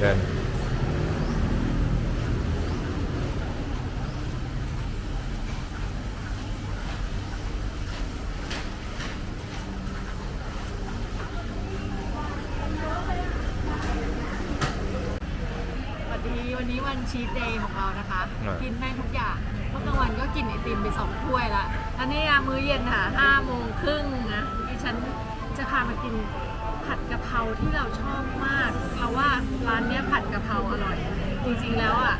เดินสวัสดีวันนี้วันชีทเดย์ของเรานะคะอ่ากิกินแม่งทุกอย่างเมื่อกลางวันก็กินไอติมไปสองถ้วยละอันนี้อะมื้อเย็นค่ะห้าโมงครึ่งนะดิฉันจะพามากิน ผัดกะเพราที่เราชอบมากเราว่าร้านเนี้ยผัดกะเพราอร่อย จริงๆแล้วอะ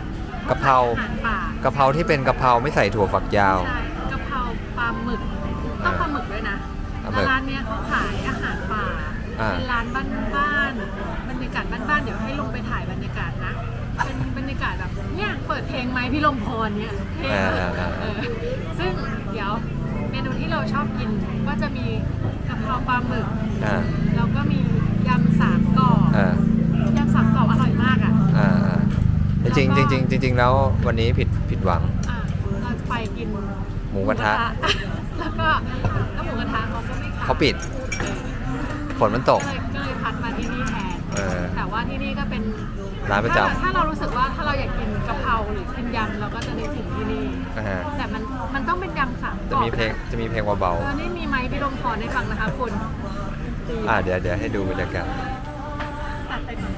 กะเพราอหารป่ากะเพราที่เป็นกะเพราไม่ใส่ถั่วฝักยาว ใช่กะเพราปลาหมึกต้องปลาหมึกด้วยนะปลาหมึแล้วกร้านเนี้ยเขาขายอาหารป่าอ่า เป็นร้านบ้านๆบรรยากาศบ้านๆเดี๋ยวให้ลงไปถ่ายบรรยากาศนะเป็นบรรยากาศแบบเนี่ยเปิดเพลงไหมพี่ลมพรเนี่ยเพลงอ่าอ่าเออซึ่งเดี๋ยวเมนูที่เราชอบกินก็จะมีกะเพราปลาหมึก อ่า แล้วก็มียำสามกรอบ อ่ายำสามกรอบอร่อยมากอะ อ่าอ่า จริงๆจริงๆจริงๆแล้ววันนี้ผิดผิดหวัง อะเราจะไปกินหมูกระทะแล้วก็แล้วหมูกระทะเขาก็ไม่ขายเขาปิดเออฝนมันตก ก็เลยก็เลยพัดมาที่นี่แทนเออ แต่ว่าที่นี่ก็เป็นร้านประจำถ้ถ้าเรารู้สึกว่าถ้าเราอยากกินกะเพราหรือกินยำเราก็จะนึกถึงที่นี่นะฮะแต่มันมันต้องเป็นยำสามกจะรอบมีเพลงจะมีเพลงเบาเออนี่มีไม้พี่ลมพรให้ฟังนะคะคุณดีๆอ่าเดี๋ยวเดี๋ยวให้ดูบรรยากาศตัดไปก่อน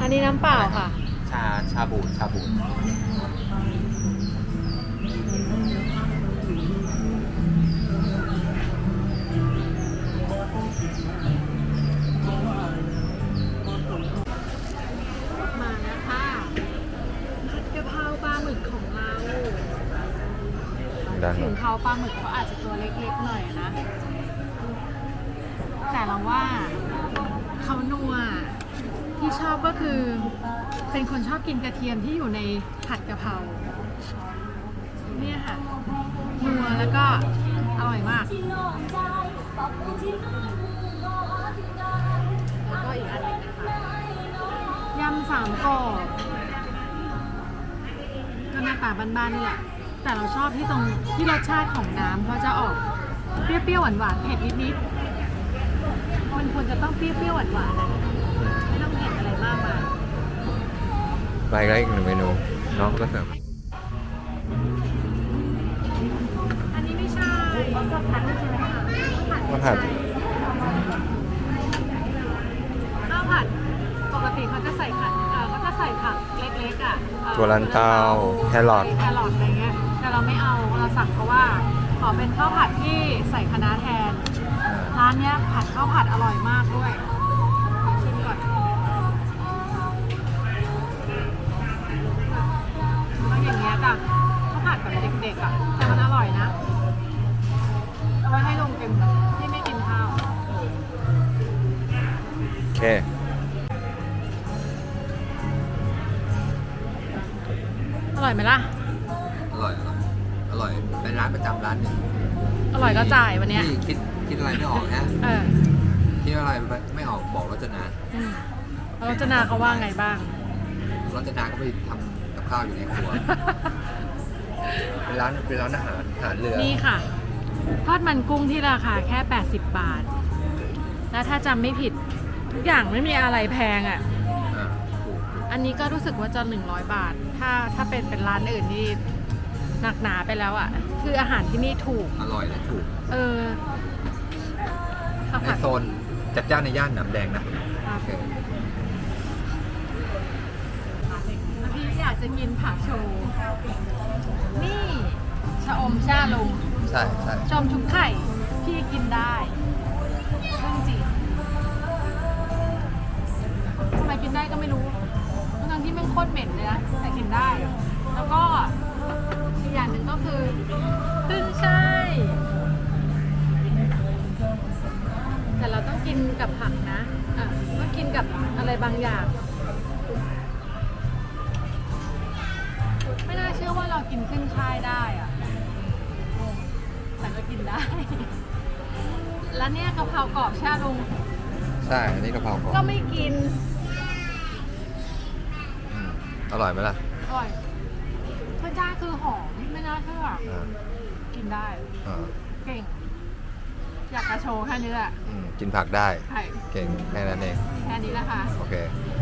อันนี้น้ำเปล่าค่ะ ชาชาบูชาบูมาแล้วค่ะผัดกะเพราปลาหมึกของเรา ด้านหถึลังงเขาปลาหมึกเขาอาจจะตัวเล็กๆหน่อยนะ แต่เราว่าเขานัวที่ชอบก็คือเป็นคนชอบกินกระเทียมที่อยู่ในผัดกะเพราเนี่ยค่ะนัวแล้วก็อร่อยมากแล้วก็อีกอันนึงนะคะยำสามกรอบก็หน้าตาบ้านๆนี่แหละแต่เราชอบที่ตรงที่รสชาติของน้ำเขาจะออกเปรี้ยวๆหวานๆเผ็ดนิดๆ มันควรจะต้องเปรี้ยวๆหวานๆนะไม่ต้องเผ็ดอะไรมากมายไปแล้วอีกหนึ่งเมนูน้องก็เสิร์ฟอันนี้ไม่ใช่ข้าวผัดใช่ไหมคะข้าวผัดข้าวผัดปกติเขาจะใส่ผักเอ่อเขาจะใส่ผักเล็กๆอะเอ่อถั่วลันเตาแครอทแครอทอะไรเงี้ยแต่เราไม่เอาเราสั่งเพราะว่าขอเป็นข้าวผัดที่ใส่คะน้าแทน ร้านเนี้ยผัดข้าวผัดอร่อยมากด้วยชิมก่อนมันอย่างเงี้ยจ้ะข้าวผัดแบบเด็กๆอะ แต่มันอร่อยนะ เอาไว้ให้ลงกินที่ไม่กินข้าว โอเค อร่อยไหมล่ะ อร่อยอร่อย เป็นร้านประจำร้านหนึ่งอร่อยก็จ่ายวันเนี้ย ที่คิด คิดอะไรไม่ออกนะเออคิดอะไรไม่ออกบอกรจนาอืมแล้วรจนาเขาว่าไงบ้าง รจนาก็ไปทำกับข้าวอยู่ในครัวเป็นร้านเป็นร้านอาหารอาหารเรือนี่ค่ะ ทอดมันกุ้งที่ราคาแค่ 80 บาท แล้วถ้าจำไม่ผิด ทุกอย่างไม่มีอะไรแพงอะ อ่าถูกอันนี้ก็รู้สึกว่าจะ100 บาท ถ้าถ้าเป็นเป็นร้านอื่นนี่หนักหนาไปแล้วอะ คืออาหารที่นี่ถูก อร่อยและถูก เออข้าว ในผัดโซนจัดจ้านในย่านหนำแดงนะครับโอเคพี่อยากจะกินผักโชว์นี่ชะอมชาลงใช่ใช่ชมชุบไข่ พี่กินได้เรื่องจริงทำไมกินได้ก็ไม่รู้ทั้งๆที่มันโคตรเหม็นเลยนะแต่กินได้ กินกับผักนะอะต้องกินกับอะไรบางอย่าง ไม่น่าเชื่อว่าเรากินขึ้นช่ายได้อะแต่ก็กินได้แแล้วเนี่ยกะเพรากรอบใช่ไหมลุงใช่ อันนี้กะเพราก่อนก็ไม่กิน อืมอร่อยไหมล่ะอร่อยพระเจ้าคือหอมไม่น่าเชื่อ อ่ากินได้ อ่า เก่งอยากกระ โชว์แค่นี้แหละอืมกินผักได้ ใช่เก่งแค่นั้นเอง แค่นี้แหละค่ะ โอเคเ